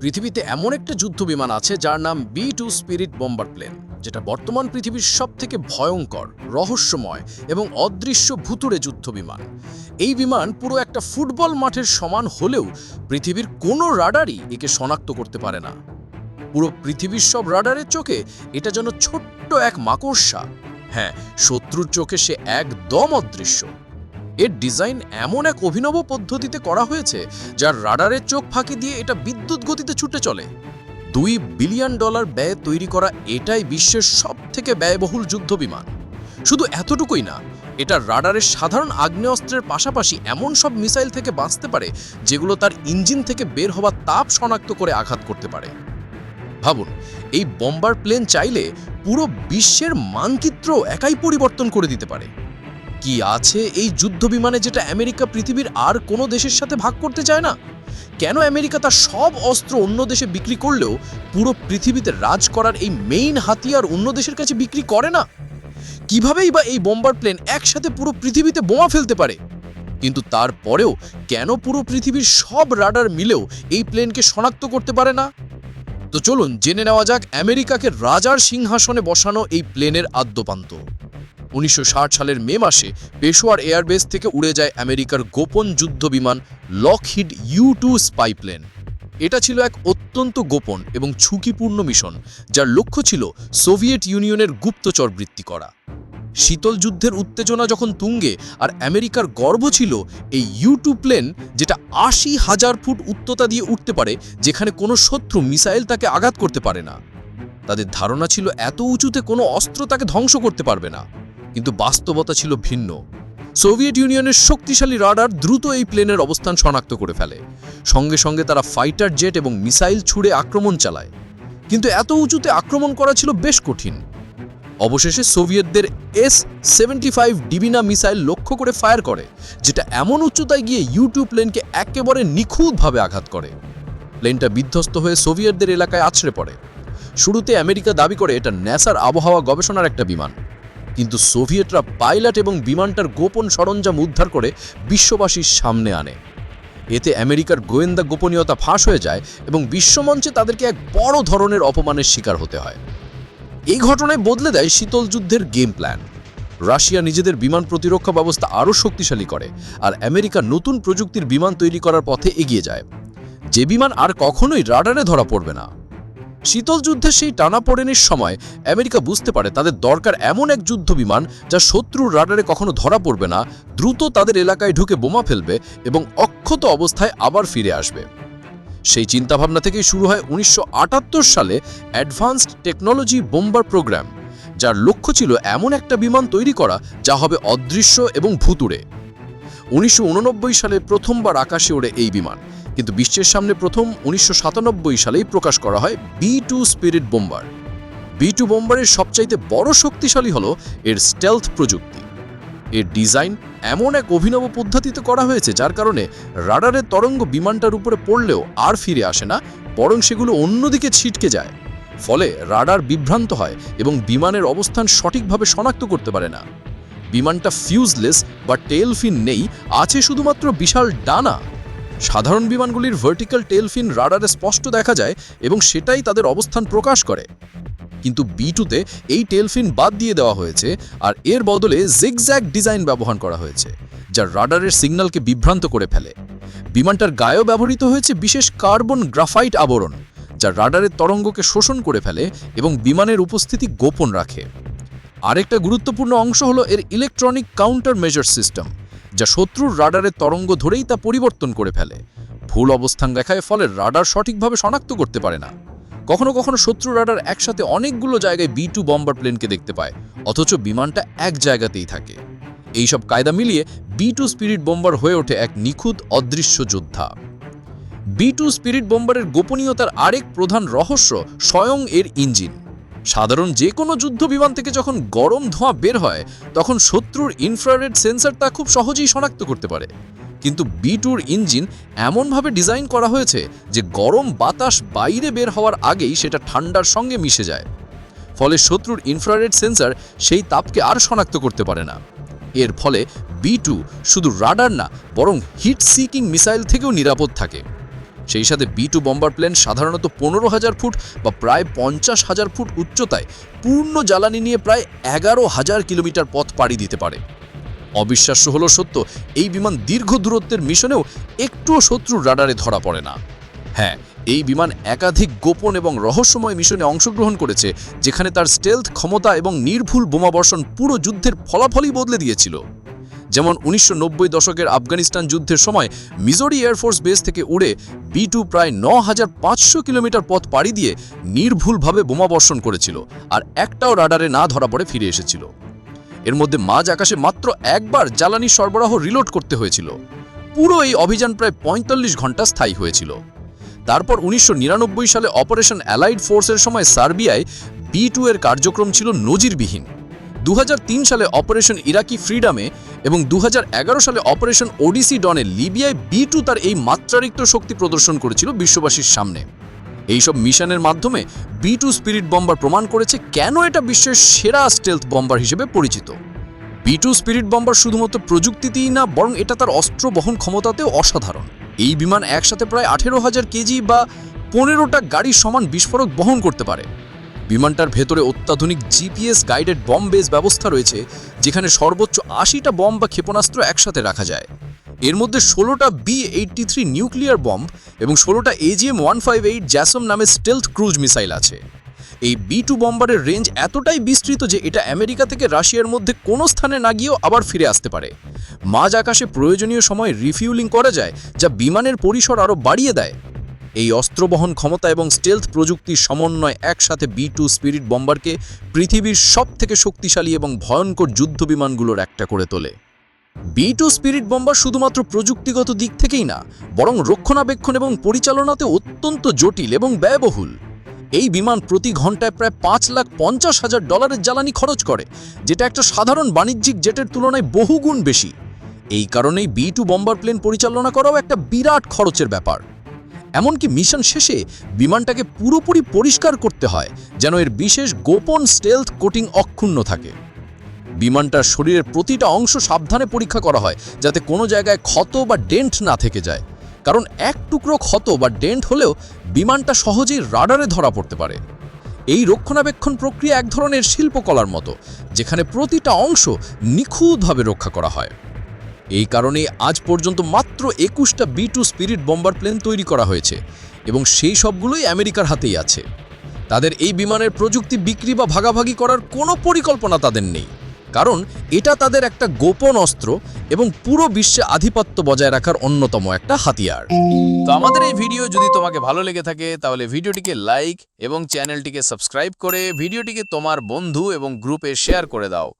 পৃথিবীতে এমন একটা যুদ্ধ বিমান আছে যার নাম B two spirit bomber plane, যেটা বর্তমান পৃথিবীর সব থেকে ভয়ঙ্কর, রহস্যময় এবং অদৃশ্য ভুতুড়ে যুদ্ধ বিমান এই বিমান পুরো একটা ফুটবল মাঠের সমান হলেও পৃথিবীর কোনো রাডারই একে শনাক্ত করতে পারে না। পুরো পৃথিবীর সব রাডারের চোখে এটা যেন ছোট্ট এক মাকড়সা। হ্যাঁ শত্রুর চোখে সে একদম অদৃশ্য। এর ডিজাইন এমন এক অভিনব পদ্ধতিতে করা হয়েছে, যার রাডারের চোখ ফাঁকি দিয়ে এটা বিদ্যুৎ গতিতে ছুটে চলে। দুই বিলিয়ন ডলার ব্যয়ে তৈরি করা এটাই বিশ্বের সব থেকে ব্যয়বহুল যুদ্ধ বিমান। শুধু এতটুকুই না, এটা রাডারের সাধারণ আগ্নেয়াস্ত্রের পাশাপাশি এমন সব মিসাইল থেকে বাঁচতে পারে, যেগুলো তার ইঞ্জিন থেকে বের হওয়া তাপ শনাক্ত করে আঘাত করতে পারে। ভাবুন, এই বম্বার প্লেন চাইলে পুরো বিশ্বের মানচিত্র একাই পরিবর্তন করে দিতে পারে। কি আছে, এই যুদ্ধ বিমানে যেটা আমেরিকা পৃথিবীর আর কোনো দেশের সাথে ভাগ করতে চায় না? কেন আমেরিকা তার সব অস্ত্র অন্য দেশে বিক্রি করলেও পুরো পৃথিবীতে রাজ করার এই মেইন হাতিয়ার অন্য দেশের কাছে বিক্রি করে না? কিভাবেই বা এই বোম্বার প্লেন একসাথে পুরো পৃথিবীতে বোমা ফেলতে পারে? কিন্তু তারপরেও কেন পুরো পৃথিবীর সব রাডার মিলেও এই প্লেনকে শনাক্ত করতে পারে না? তো চলুন জেনে নেওয়া যাক আমেরিকাকে রাজার সিংহাসনে বসানো এই প্লেনের আদ্যপান্ত। উনিশশো ষাট সালের মে মাসে পেশোয়ার এয়ারবেস থেকে উড়ে যায় আমেরিকার গোপন যুদ্ধ বিমান Lockheed U two spy plane এটা ছিল এক অত্যন্ত গোপন এবং ঝুঁকিপূর্ণ মিশন, যার লক্ষ্য ছিল সোভিয়েত ইউনিয়নের গুপ্তচর বৃত্তি করা। শীতল যুদ্ধের উত্তেজনা যখন তুঙ্গে আর আমেরিকার গর্ব ছিল, এই ইউটু প্লেন, যেটা আশি হাজার ফুট উচ্চতা দিয়ে উঠতে পারে, যেখানে কোনো শত্রু মিসাইল তাকে আঘাত করতে পারে না। তাদের ধারণা ছিল এত উঁচুতে কোনো অস্ত্র তাকে ধ্বংস করতে পারবে না। কিন্তু বাস্তবতা ছিল ভিন্ন। সোভিয়েত ইউনিয়নের শক্তিশালী রাডার দ্রুত এই প্লেনের অবস্থান শনাক্ত করে ফেলে। সঙ্গে সঙ্গে তারা ফাইটার জেট এবং মিসাইল ছুড়ে আক্রমণ চালায়। কিন্তু এত উঁচুতে আক্রমণ করা ছিল বেশ কঠিন। অবশেষে সোভিয়েতদের S seventy five Dvina missile লক্ষ্য করে ফায়ার করে, যেটা এমন উচ্চতায় গিয়ে ইউটিউব প্লেনকে একেবারে নিখুঁতভাবে আঘাত করে। প্লেনটা বিধ্বস্ত হয়ে সোভিয়েতদের এলাকায় আছড়ে পড়ে। শুরুতে আমেরিকা দাবি করে এটা ন্যাসার আবহাওয়া গবেষণার একটা বিমান। কিন্তু সোভিয়েতরা পাইলট এবং বিমানটার গোপন সরঞ্জাম উদ্ধার করে বিশ্ববাসীর সামনে আনে। এতে আমেরিকার গোয়েন্দা গোপনীয়তা ফাঁস হয়ে যায় এবং বিশ্বমঞ্চে তাদেরকে এক বড় ধরনের অপমানের শিকার হতে হয়। এই ঘটনায় বদলে দেয় শীতল যুদ্ধের গেম প্ল্যান রাশিয়া নিজেদের বিমান প্রতিরক্ষা ব্যবস্থা আরও শক্তিশালী করে আর আমেরিকা নতুন প্রযুক্তির বিমান তৈরি করার পথে এগিয়ে যায়। যে বিমান আর কখনোই রাডারে ধরা পড়বে না। শীতল যুদ্ধের সেই টানাপোড়েনের সময় আমেরিকা বুঝতে পারে তাদের দরকার এমন এক যুদ্ধ বিমান যা শত্রুর রাডারে কখনো ধরা পড়বে না, দ্রুত তাদের এলাকায় ঢুকে বোমা ফেলবে এবং অক্ষত অবস্থায় আবার ফিরে আসবে। সেই চিন্তাভাবনা থেকেই শুরু হয় উনিশশো আটাত্তর সালে অ্যাডভান্সড টেকনোলজি বোম্বার প্রোগ্রাম, যার লক্ষ্য ছিল এমন একটা বিমান তৈরি করা যা হবে অদৃশ্য এবং ভুতুড়ে। উনিশশো উননব্বই সালে প্রথমবার আকাশে ওড়ে এই বিমান কিন্তু বিশ্বের সামনে প্রথম উনিশশো সাতানব্বই সালেই প্রকাশ করা হয় B two spirit bomber. B two বোম্বারের সবচাইতে বড় শক্তিশালী হল এর স্টেলথ প্রযুক্তি। এর ডিজাইন এমন এক অভিনব পদ্ধতিতে করা হয়েছে যার কারণে রাডারের তরঙ্গ বিমানটার উপরে পড়লেও আর ফিরে আসে না, বরং সেগুলো অন্যদিকে ছিটকে যায়। ফলে রাডার বিভ্রান্ত হয় এবং বিমানের অবস্থান সঠিকভাবে শনাক্ত করতে পারে না। বিমানটা ফিউজলেস বা টেল ফিন নেই, আছে শুধুমাত্র বিশাল ডানা। সাধারণ বিমানগুলির ভার্টিক্যাল টেলফিন রাডারে স্পষ্ট দেখা যায় এবং সেটাই তাদের অবস্থান প্রকাশ করে। কিন্তু বি টুতে এই টেলফিন বাদ দিয়ে দেওয়া হয়েছে আর এর বদলে জিগজ্যাগ ডিজাইন ব্যবহার করা হয়েছে, যা রাডারের সিগন্যালকে বিভ্রান্ত করে ফেলে। বিমানটার গায়েও ব্যবহৃত হয়েছে বিশেষ কার্বন গ্রাফাইট আবরণ, যা রাডারের তরঙ্গকে শোষণ করে ফেলে এবং বিমানের উপস্থিতি গোপন রাখে। আরেকটা গুরুত্বপূর্ণ অংশ হলো এর ইলেকট্রনিক কাউন্টার মেজার সিস্টেম যা শত্রুর রাডারের তরঙ্গ ধরেই তা পরিবর্তন করে ফেলে। ভুল অবস্থান দেখায় ফলে রাডার সঠিকভাবে শনাক্ত করতে পারে না। কখনো কখনো শত্রু রাডার একসাথে অনেকগুলো জায়গায় বি টু বম্বার প্লেনকে দেখতে পায়, অথচ বিমানটা এক জায়গাতেই থাকে। এইসব কায়দা মিলিয়ে বি টু স্পিরিট বোম্বার হয়ে ওঠে এক নিখুঁত, অদৃশ্য যোদ্ধা। বি টু স্পিরিট বোম্বারের গোপনীয়তার আরেক প্রধান রহস্য স্বয়ং এর ইঞ্জিন। সাধারণ যে কোনো যুদ্ধ বিমান থেকে যখন গরম ধোঁয়া বের হয়, তখন শত্রুর ইনফ্রারেড সেন্সর তা খুব সহজেই শনাক্ত করতে পারে। কিন্তু বি টুর ইঞ্জিন এমনভাবে ডিজাইন করা হয়েছে যে গরম বাতাস বাইরে বের হওয়ার আগেই সেটা ঠান্ডার সঙ্গে মিশে যায়। ফলে শত্রুর ইনফ্রারেড সেন্সর সেই তাপকে আর শনাক্ত করতে পারে না। এর ফলে বি টু শুধু রাডার না, বরং হিট সিকিং মিসাইল থেকেও নিরাপদ থাকে। সেই সাথে বি টু বম্বার প্লেন সাধারণত পনেরো হাজার ফুট বা প্রায় পঞ্চাশ হাজার ফুট উচ্চতায় পূর্ণ জ্বালানি নিয়ে প্রায় এগারো হাজার কিলোমিটার পথ পাড়ি দিতে পারে। অবিশ্বাস্য হলো সত্য, এই বিমান দীর্ঘ দূরত্বের মিশনেও একটুও শত্রুর রাডারে ধরা পড়ে না। হ্যাঁ এই বিমান একাধিক গোপন এবং রহস্যময় মিশনে অংশগ্রহণ করেছে, যেখানে তার স্টেলথ ক্ষমতা এবং নির্ভুল বোমাবর্ষণ পুরো যুদ্ধের ফলাফলই বদলে দিয়েছিল। যেমন উনিশশো নব্বই দশকের আফগানিস্তান যুদ্ধের সময় মিজোরি এয়ারফোর্স বেস থেকে উড়ে বি টু প্রায় ন হাজার পাঁচশো কিলোমিটার পথ পাড়ি দিয়ে নির্ভুলভাবে বোমাবর্ষণ করেছিল আর একটাও রাডারে না ধরা পড়ে ফিরে এসেছিল। এর মধ্যে মাঝ আকাশে মাত্র একবার জ্বালানি সরবরাহ রিলোড করতে হয়েছিল। পুরো এই অভিযান প্রায় পঁয়তাল্লিশ ঘণ্টা স্থায়ী হয়েছিল। তারপর উনিশশো নিরানব্বই সালে অপারেশন অ্যালাইড ফোর্সের সময় সার্বিয়ায় বি টু এর কার্যক্রম ছিল নজিরবিহীন। দু হাজার তিন সালে অপারেশন ইরাকি ফ্রিডামে এবং দু হাজার এগারো সালে অপারেশন ওডিসি ডনে লিবিয়ায় বি টু তার এই মাত্রারিক্ত শক্তি প্রদর্শন করেছিল বিশ্ববাসীর সামনে। এইসব মিশনের মাধ্যমে বি টু স্পিরিট বম্বার প্রমাণ করেছে কেন এটা বিশ্বের সেরা স্টেলথ বম্বার হিসেবে পরিচিত। বি টু স্পিরিট বম্বার শুধুমাত্র প্রযুক্তিতেই না, বরং এটা তার অস্ত্র বহন ক্ষমতাতেও অসাধারণ। এই বিমান একসাথে প্রায় আঠেরো হাজার কেজি বা পনেরোটা গাড়ির সমান বিস্ফোরক বহন করতে পারে। বিমানটার ভেতরে অত্যাধুনিক জিপিএস গাইডেড বম বেস ব্যবস্থা রয়েছে, যেখানে সর্বোচ্চ আশিটা বম বা ক্ষেপণাস্ত্র একসাথে রাখা যায়। এর মধ্যে ষোলোটা B eighty three nuclear bomb এবং ষোলোটা AGM one five eight JASSM নামে স্টেলথ ক্রুজ মিসাইল আছে। এই বি টু বম্বারের রেঞ্জ এতটাই বিস্তৃত যে এটা আমেরিকা থেকে রাশিয়ার মধ্যে কোনো স্থানে না গিয়েও আবার ফিরে আসতে পারে। মাঝ আকাশে প্রয়োজনীয় সময় রিফিউলিং করা যায়, যা বিমানের পরিসর আরও বাড়িয়ে দেয়। এই অস্ত্র বহন ক্ষমতা এবং স্টেলথ প্রযুক্তির সমন্বয় একসাথে বি টু স্পিরিট বম্বারকে পৃথিবীর সব থেকে শক্তিশালী এবং ভয়ঙ্কর যুদ্ধ বিমানগুলোর একটা করে তোলে। বি টু স্পিরিট বম্বার শুধুমাত্র প্রযুক্তিগত দিক থেকেই না, বরং রক্ষণাবেক্ষণ এবং পরিচালনাতে অত্যন্ত জটিল এবং ব্যয়বহুল। এই বিমান প্রতি ঘন্টায় প্রায় পাঁচ লাখ পঞ্চাশ হাজার ডলারের জ্বালানি খরচ করে, যেটা একটা সাধারণ বাণিজ্যিক জেটের তুলনায় বহুগুণ বেশি। এই কারণেই বি টু বম্বার প্লেন পরিচালনা করাও একটা বিরাট খরচের ব্যাপার। এমনকি মিশন শেষে বিমানটাকে পুরোপুরি পরিষ্কার করতে হয়, যেন এর বিশেষ গোপন স্টেলথ কোটিং অক্ষুণ্ণ থাকে। বিমানটার শরীরের প্রতিটা অংশ সাবধানে পরীক্ষা করা হয়, যাতে কোনো জায়গায় ক্ষত বা ডেন্ট না থেকে যায়। কারণ এক টুকরো ক্ষত বা ডেন্ট হলেও বিমানটা সহজেই রাডারে ধরা পড়তে পারে। এই রক্ষণাবেক্ষণ প্রক্রিয়া এক ধরনের শিল্পকলার মতো, যেখানে প্রতিটা অংশ নিখুঁতভাবে রক্ষা করা হয়। এই কারণে আজ পর্যন্ত মাত্র একুশটা B two spirit bomber plane তৈরি করা হয়েছে এবং সেই সবগুলোই আমেরিকার হাতেই আছে। তাদের এই বিমানের প্রযুক্তি বিক্রি বা ভাগাভাগি করার কোনো পরিকল্পনা তাদের নেই। কারণ এটা তাদের একটা গোপন অস্ত্র এবং পুরো বিশ্বে আধিপত্য বজায় রাখার অন্যতম একটা হাতিয়ার। তো আমাদের এই ভিডিও যদি তোমাকে ভালো লেগে থাকে, তাহলে ভিডিওটিকে লাইক এবং চ্যানেলটিকে সাবস্ক্রাইব করে ভিডিওটিকে তোমার বন্ধু এবং গ্রুপে শেয়ার করে দাও।